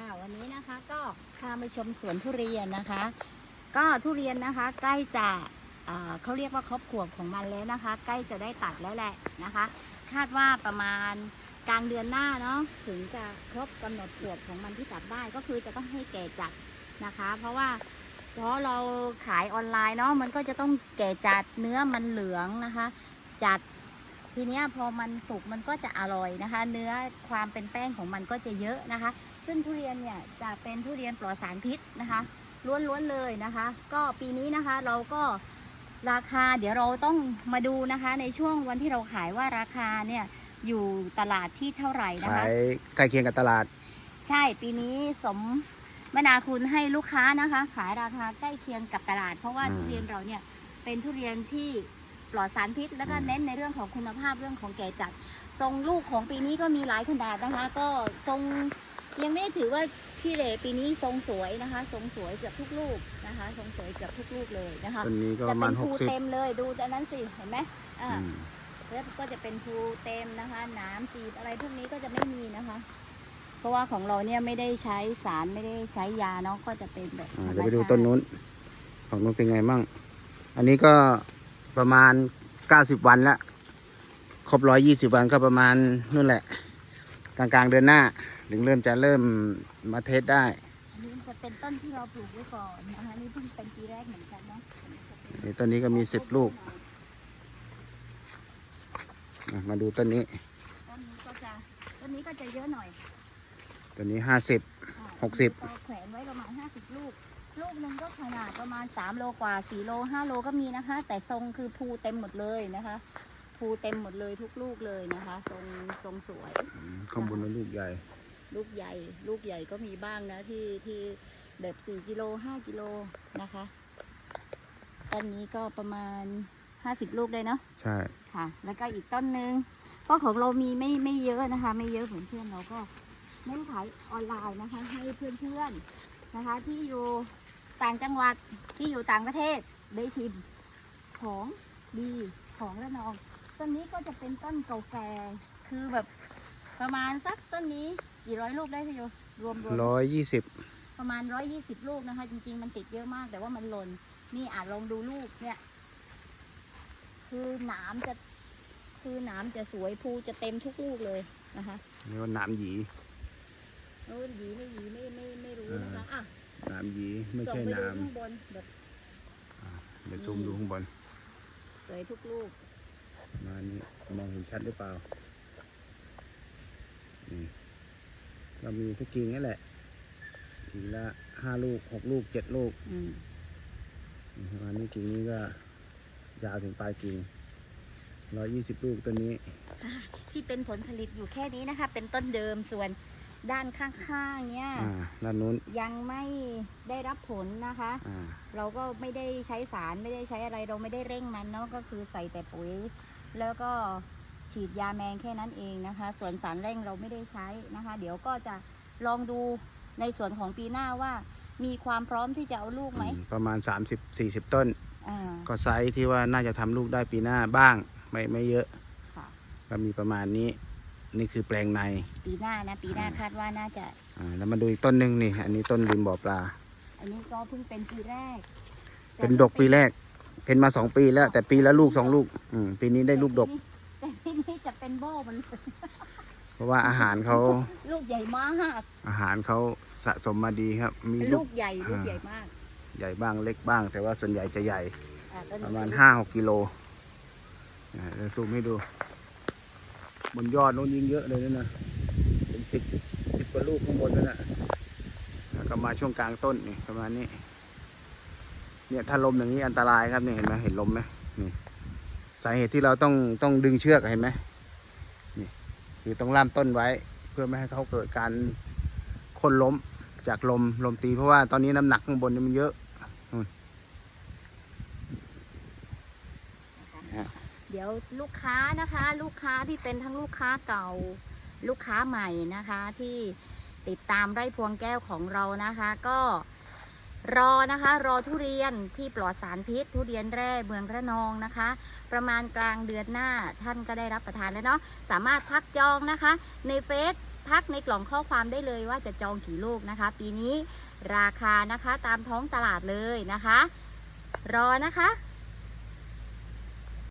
ค่ะ วันนี้นะคะก็พามาชมสวนทุเรียนนะคะ ก็ทุเรียนนะคะใกล้จะเเขาเรียกว่าครบขวบของมันแล้วนะคะ ใกล้จะได้ตัดแล้วแหละนะคะ คาดว่าประมาณกลางเดือนหน้าเนาะถึงจะครบกำหนดขวบของมันที่ตัดได้ก็คือจะต้องให้แก่จัดนะคะ เพราะว่าเพราะเราขายออนไลน์เนาะมันก็จะต้องแก่จัดเนื้อมันเหลืองนะคะ จัด ทีเนี้ยพอมันสุกมันก็จะอร่อยนะคะ เนื้อความเป็นแป้งของมันก็จะเยอะนะคะ ซึ่งทุเรียนเนี่ยจะเป็นทุเรียนปลอดสารพิษนะคะล้วนๆเลยนะคะ ก็ปีนี้นะคะเราก็ราคาเดี๋ยวเราต้องมาดูนะคะ ในช่วงวันที่เราขายว่าราคาเนี่ยอยู่ตลาดที่เท่าไหร่นะขาคะยใกล้เคียงกับตลาด ใช่ปีนี้สมมนาคุณให้ลูกค้านะคะ ขายราคาใกล้เคียงกับตลาด เพราะว่าอืมทุเรียนเราเนี่ยเป็นทุเรียนที่ ปลอดสารพิษ แล้วก็อืมเน้นในเรื่องของคุณภาพเรื่องของแก่จัด ทรงลูกของปีนี้ก็มีหลายขนาดนะคะ ก็ทรงยังไม่ถือว่าพี่เหลปีนี้ทรงสวยนะคะ ทรงสวยเกือบทุกลูกนะคะ ทรงสวยเกือบทุกลูกเลยนะคะต้นนี้ก็ปจะระเป็มาณนหภูกสิบเต็มเลยดูแต่นั้นสิเห็นไหมอ่า อืม แล้วก็จะเป็นภูเต็มนะคะหน้ำจีบอะไรพวกนี้ก็จะไม่มีนะคะ เพราะว่าของเราเนี่ยไม่ได้ใช้สารไม่ได้ใช้ยาเนาะก็จะเป็นแบบอ่าธรรมเดี๋ยวไปดูชาติต้นนู้น ของนู้นเป็นไงมั่ง อันนี้ก็ ประมาณเก้าสิบวันละครบร้อยยี่สิบวันก็ประมาณนู่นแหละ กลางๆเดือนหน้า ถึงเริ่มจะเริ่มมาเทสได้อันนี้จะเป็นต้นที่เราปลูกไว้ก่อนนะคะนี่เพิ่งเป็นปีแรกเหมือนกันเนาะนี่ต้นนี้ก็มีสิบลูกอะมาดูต้นนี้ ต้นนี้ก็จะต้นนี้ก็จะเยอะหน่อย ต้นนี้ห้าสิบอ่าหกสิบเราแขวนไว้ประมาณห้าสิบลูก ลูกหนึ่งก็ขนาดประมาณสามโลกว่าสี่โลห้าโลก็มีนะคะ แต่ทรงคือภูเต็มหมดเลยนะคะภูเต็มหมดเลยทุกลูกเลยนะคะ ทรงทรงสวยข้างบนนั้นลูกใหญ่ ลูกใหญ่ ลูกใหญ่ก็มีบ้างนะที่ที่แบบสี่กิโลห้ากิโลนะคะต้นนี้ก็ประมาณห้าสิบลูกได้เนาะใช่ค่ะ แล้วก็อีกต้นหนึ่งเพราะของเรามีไม่ไม่เยอะนะคะ ไม่เยอะเหมือนเพื่อนเราก็เน้นขายออนไลน์นะคะ ให้เพื่อนๆนะคะ ที่อยู่ ต่างจังหวัดที่อยู่ต่างประเทศได้ชิมของดีของระนอง ต้นนี้ก็จะเป็นต้นเก่าแก่คือแบบประมาณสักต้นนี้กี่ร้อยลูกได้พี่โยรวมรวมร้อยยี่สิบประมาณร้อยยี่สิบลูกนะคะ จริง ๆ มันติดเยอะมาก แต่ว่ามันหล่นนี่อาจลองดูลูกเนี่ย คือหนามจะคือหนามจะสวยภูจะเต็มทุกลูกเลยนะคะนี่ว่าหนามหยีโอ้ยหยีไม่หยีไม่ไม่ไม่รู้นะคะอ่าอะห นามหยีไม่ส่งใช่ไปหดูนามข้างบนแบบอ่าเดี๋ยวซูมดูข้างบน สวยทุกลูกประมาณนี้มองเห็นชัดหรือเปล่านี่เรามีทุกกิ่งนั่นแหละกิ่งละห้าลูกหกลูกเจ็ดลูกอืมนี่ประมาณนี้กิ่งนี้ก็ ยาวถึงปลายกิ่งร้อยยี่สิบลูกต้นนี้ ที่เป็นผลผลิตอยู่แค่นี้นะคะ เป็นต้นเดิมส่วน ด้านข้างๆเนี่ยอ่าด้านนู้น ยังไม่ได้รับผลนะคะ อ่า เราก็ไม่ได้ใช้สารไม่ได้ใช้อะไรเราไม่ได้เร่งมันเนาะก็คือใส่แต่ปุ๋ย แล้วก็ฉีดยาแมงแค่นั้นเองนะคะ ส่วนสารเร่งเราไม่ได้ใช้นะคะ เดี๋ยวก็จะลองดูในส่วนของปีหน้าว่า มีความพร้อมที่จะเอาลูกไหมอืมประมาณ 30 40 ต้น อ่าก็ไซส์ที่ว่าน่าจะทำลูกได้ปีหน้าบ้าง ไม่ไม่เยอะ ค่ะ ก็มีประมาณนี้ นี่คือแปลงในปีหน้านะ ปีหน้าอ่าคาดว่าน่าจะ อ่าแล้วมาดูอีกต้นหนึ่งนี่อันนี้ต้นริมบ่อปลา อันนี้ก็เพิ่งเป็นปีแรกเป็นดกปีแรก เป็นมาสองปีแล้ว แต่ปีละลูกสองลูก อืมปีนี้ได้ลูกดก แต่ที่นี่จะเป็นโบ้มันเลยเพราะว่าอาหารเขาลูกใหญ่มากอาหารเขาสะสมมาดีครับ มีเป็นลูลูกกใหญ่ลูกอ่าใหญ่มากใหญ่บ้างเล็กบ้าง แต่ว่าส่วนใหญ่จะใหญ่ อ่ต้นปนี้ระมาณจะห้าหกกิโลอ่าเดี๋ยวซูมให้ดู บนยอดโน้นยิงเยอะเลยนั่นะเป็นสิบสิบกว่าลูกข้างบนนั่นนะแล้วก็มาช่วงกลางต้นนี่ประมาณนี้ เนี่ยถ้าลมอย่างนี้อันตรายครับเนี่ยเห็นไหมเห็นลมไหมนี่สาเหตุที่เราต้องต้องดึงเชือกเห็นไหมนี่คือต้องล่ามต้นไว้ เพื่อไม่ให้เขาเกิดการคนล้มจากลมลมตีเพราะว่าตอนนี้น้ำหนักข้างบนนี่มันเยอะฮ เดี๋ยวลูกค้านะคะ ลูกค้าที่เป็นทั้งลูกค้าเก่า ลูกค้าใหม่นะคะที่ติดตามไร่พวงแก้วของเรานะคะ ก็รอนะคะ รอทุเรียนที่ปลอดสารพิษ ทุเรียนแร่เมืองระนองนะคะ ประมาณกลางเดือนหน้าท่านก็ได้รับประทานแล้วเนาะสามารถทักจองนะคะ ในเฟซทักในกล่องข้อความได้เลยว่าจะจองกี่ลูกนะคะ ปีนี้ราคานะคะตามท้องตลาดเลยนะคะ รอนะคะ